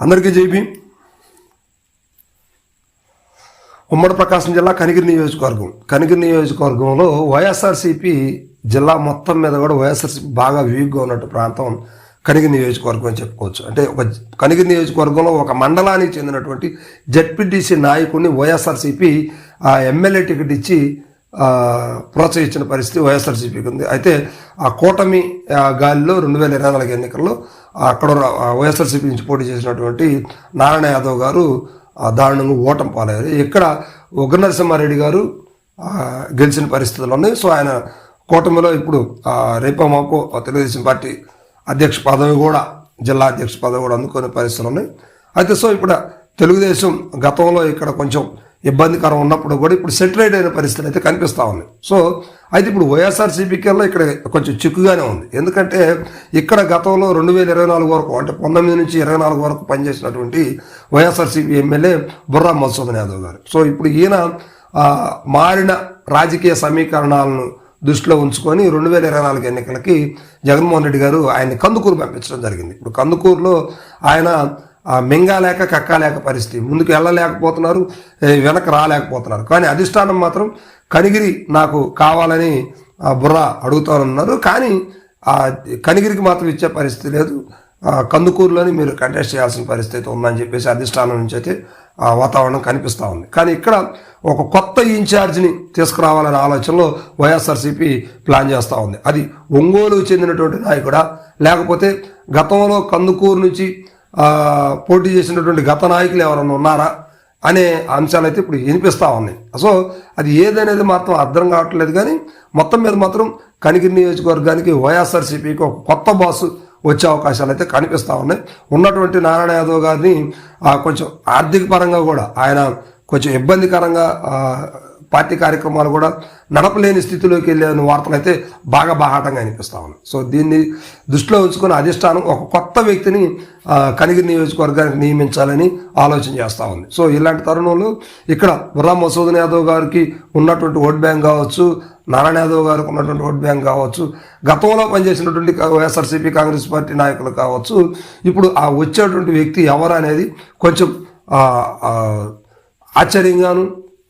అందరికీ జైబీ ఉమ్మడి ప్రకాశం జిల్లా కనిగిరి నియోజకవర్గం. కనిగిరి నియోజకవర్గంలో వైఎస్ఆర్సీపీ జిల్లా మొత్తం మీద కూడా వైఎస్ఆర్సీపీ బాగా వీక్గా ఉన్నట్టు ప్రాంతం కనిగిరి నియోజకవర్గం అని చెప్పుకోవచ్చు. అంటే ఒక కనిగిరి నియోజకవర్గంలో ఒక మండలానికి చెందినటువంటి జడ్పీటీసీ నాయకుడిని వైఎస్ఆర్సీపీ ఆ ఎమ్మెల్యే టికెట్ ఇచ్చి ప్రోత్సహించిన పరిస్థితి వైఎస్ఆర్సీపీకి ఉంది. అయితే ఆ కూటమి ఆ, గాలిలో రెండు వేల ఇరవై నాలుగు ఎన్నికల్లో అక్కడ వైఎస్ఆర్సీపీ నుంచి పోటీ చేసినటువంటి నారాయణ యాదవ్ గారు ఆ, దారుణంగా ఓటం పాలయ్యారు. ఇక్కడ ఉగ్ర నరసింహారెడ్డి గారు గెలిచిన పరిస్థితులు ఉన్నాయి. సో ఆయన కూటమిలో ఇప్పుడు ఆ, రేపో మాపో తెలుగుదేశం పార్టీ అధ్యక్ష పదవి కూడా జిల్లా అధ్యక్ష పదవి కూడా అందుకునే పరిస్థితులు ఉన్నాయి. అయితే సో ఇప్పుడు తెలుగుదేశం గతంలో ఇక్కడ కొంచెం ఇబ్బందికరం ఉన్నప్పుడు కూడా ఇప్పుడు సెటిలైడ్ అయిన పరిస్థితులు అయితే కనిపిస్తూ ఉన్నాయి సో అయితే ఇప్పుడు వైఎస్ఆర్సీపీకల్లో ఇక్కడ కొంచెం చిక్కుగానే ఉంది. ఎందుకంటే ఇక్కడ గతంలో రెండు వేల ఇరవై నాలుగు వరకు అంటే పంతొమ్మిది నుంచి ఇరవై నాలుగు వరకు పనిచేసినటువంటి వైఎస్ఆర్సీపీ ఎమ్మెల్యే బుర్రా మధుసూదన్ యాదవ్ గారు. సో ఇప్పుడు ఈయన మారిన రాజకీయ సమీకరణాలను దృష్టిలో ఉంచుకొని రెండు వేల ఇరవై నాలుగు ఎన్నికలకి జగన్మోహన్ రెడ్డి గారు ఆయన్ని కందుకూరు పంపించడం జరిగింది. ఇప్పుడు కందుకూరులో ఆయన మింగాలేక కక్కాలేక పరిస్థితి. ముందుకు వెళ్ళలేకపోతున్నారు వెనక రాలేకపోతున్నారు. కానీ అధిష్టానం మాత్రం కనిగిరి నాకు కావాలని ఆ, బుర్ర అడుగుతానన్నారు. కానీ ఆ కనిగిరికి మాత్రం ఇచ్చే పరిస్థితి లేదు. కందుకూరులోని మీరు కంటెస్ట్ చేయాల్సిన పరిస్థితి ఉందని చెప్పేసి అధిష్టానం నుంచి అయితే ఆ వాతావరణం కనిపిస్తూ ఉంది. కానీ ఇక్కడ ఒక కొత్త ఇన్ఛార్జిని తీసుకురావాలనే ఆలోచనలో వైఎస్ఆర్సీపీ ప్లాన్ చేస్తూ ఉంది. అది ఒంగోలు చెందినటువంటి నాయకుడా? లేకపోతే గతంలో కందుకూరు నుంచి పోటీ చేసినటువంటి గత నాయకులు ఎవరైనా ఉన్నారా అనే అంశాలు అయితే ఇప్పుడు వినిపిస్తూ ఉన్నాయి. సో అది ఏదనేది మాత్రం అర్థం కావట్లేదు కానీ మొత్తం మీద మాత్రం కనిగిరి నియోజకవర్గానికి వైఎస్ఆర్సీపీకి ఒక కొత్త బాసు వచ్చే అవకాశాలు అయితే కనిపిస్తూ ఉన్నాయి. ఉన్నటువంటి నారాయణ యాదవ్ గారిని కొంచెం ఆర్థిక పరంగా కూడా ఆయన కొంచెం ఇబ్బందికరంగా పార్టీ కార్యక్రమాలు కూడా నడపలేని స్థితిలోకి వెళ్ళే వార్తలు అయితే బాగా బాహాటంగా అనిపిస్తా ఉన్నాయి. సో దీన్ని దృష్టిలో ఉంచుకుని అధిష్టానం ఒక కొత్త వ్యక్తిని కనిగిరి నియోజకవర్గానికి నియమించాలని ఆలోచన చేస్తూ ఉంది. సో ఇలాంటి తరుణంలో ఇక్కడ బుర్రా మసూదన్ యాదవ్ గారికి ఉన్నటువంటి ఓట్ బ్యాంక్ కావచ్చు నారాయణ యాదవ్ గారికి ఉన్నటువంటి ఓట్ బ్యాంక్ కావచ్చు గతంలో పనిచేసినటువంటి వైఎస్ఆర్సీపీ కాంగ్రెస్ పార్టీ నాయకులు కావచ్చు ఇప్పుడు ఆ వచ్చేటువంటి వ్యక్తి ఎవరు అనేది కొంచెం ఆశ్చర్యంగాను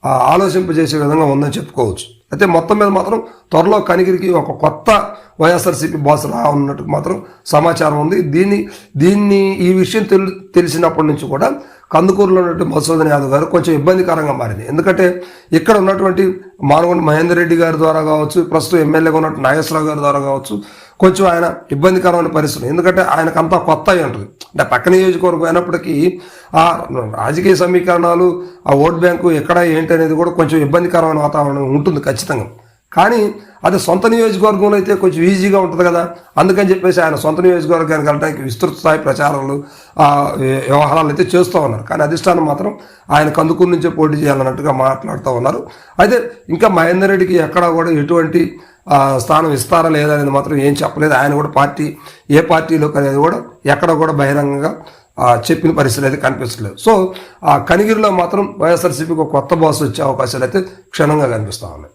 ఆలోచింపజేసే విధంగా ఉందని చెప్పుకోవచ్చు. అయితే మొత్తం మీద మాత్రం త్వరలో కనిగిరికి ఒక కొత్త వైఎస్ఆర్సీపీ బాస్ రానున్నట్టు మాత్రం సమాచారం ఉంది. దీన్ని దీన్ని ఈ విషయం తెలు తెలిసినప్పటి నుంచి కూడా కందుకూరులో ఉన్నటువంటి మధుసూదన్ యాదవ్ గారు కొంచెం ఇబ్బందికరంగా మారింది. ఎందుకంటే ఇక్కడ ఉన్నటువంటి మానవుని మహేందర్ రెడ్డి గారి ద్వారా కావచ్చు ప్రస్తుతం ఎమ్మెల్యేగా ఉన్నటువంటి నాగేశ్వరరావు గారి ద్వారా కావచ్చు కొంచెం ఆయన ఇబ్బందికరమైన పరిస్థితులు. ఎందుకంటే ఆయనకంతా కొత్త అయి ఉంటుంది. అంటే పక్క నియోజకవర్గం అయినప్పటికీ ఆ రాజకీయ సమీకరణాలు ఆ ఓట్ బ్యాంకు ఎక్కడ ఏంటి అనేది కూడా కొంచెం ఇబ్బందికరమైన వాతావరణం ఉంటుంది ఖచ్చితంగా. కానీ అది సొంత నియోజకవర్గంలో అయితే కొంచెం ఈజీగా ఉంటుంది కదా. అందుకని చెప్పేసి ఆయన సొంత నియోజకవర్గానికి వెళ్ళడానికి విస్తృత స్థాయి ప్రచారాలు వ్యవహారాలు అయితే చేస్తూ ఉన్నారు. కానీ అధిష్టానం మాత్రం ఆయన కందుకూరు నుంచే పోటీ చేయాలన్నట్టుగా మాట్లాడుతూ ఉన్నారు. అయితే ఇంకా మహేందర్ రెడ్డికి ఎక్కడ కూడా ఎటువంటి స్థానం ఇస్తారా లేదా అనేది మాత్రం ఏం చెప్పలేదు. ఆయన కూడా పార్టీ ఏ పార్టీలోకి అనేది కూడా ఎక్కడ కూడా బహిరంగంగా చెప్పిన పరిస్థితి అయితే కనిపించలేదు. సో ఆ కనిగిరిలో మాత్రం వైఎస్ఆర్సీపీకి ఒక కొత్త బాస్ వచ్చే అవకాశాలు అయితే క్షణంగా కనిపిస్తూ ఉన్నాయి.